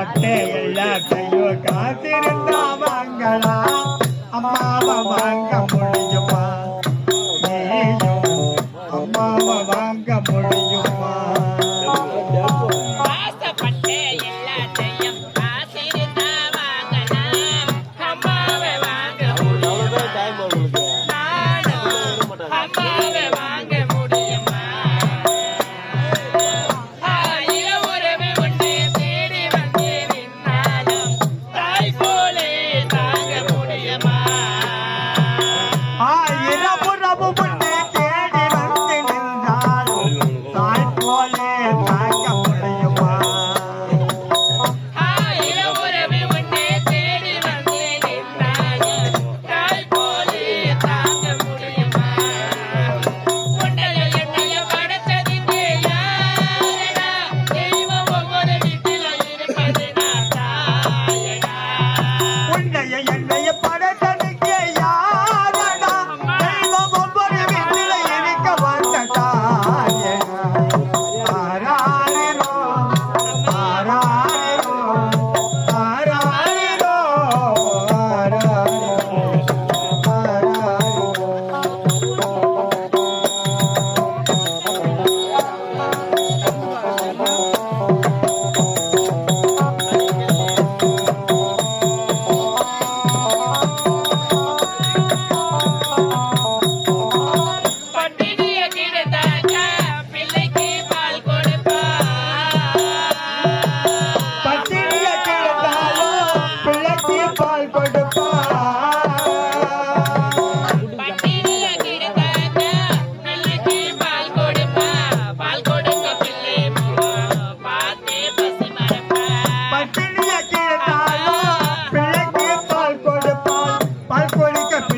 பட்டையல்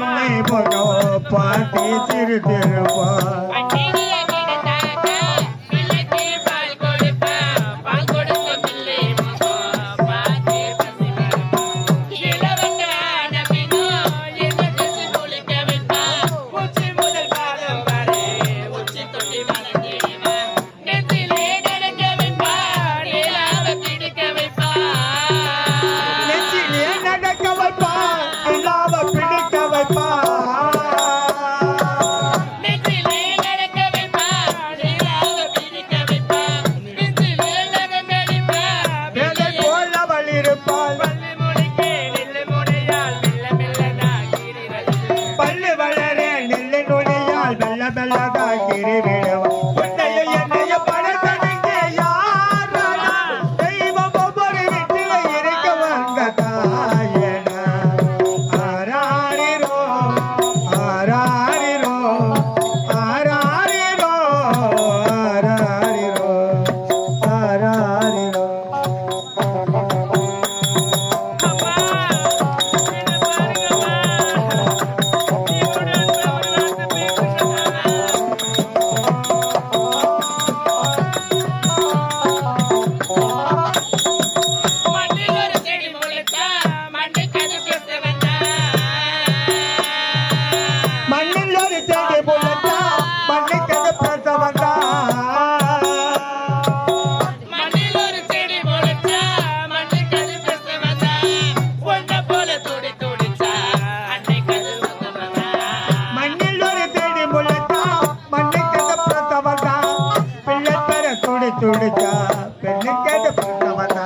பொன்னி பொண்ணோ பாட்டி திரு திருவா. रे துடி துடிச்சா பெண்ணு கேட்ட பொண்ணு வந்தா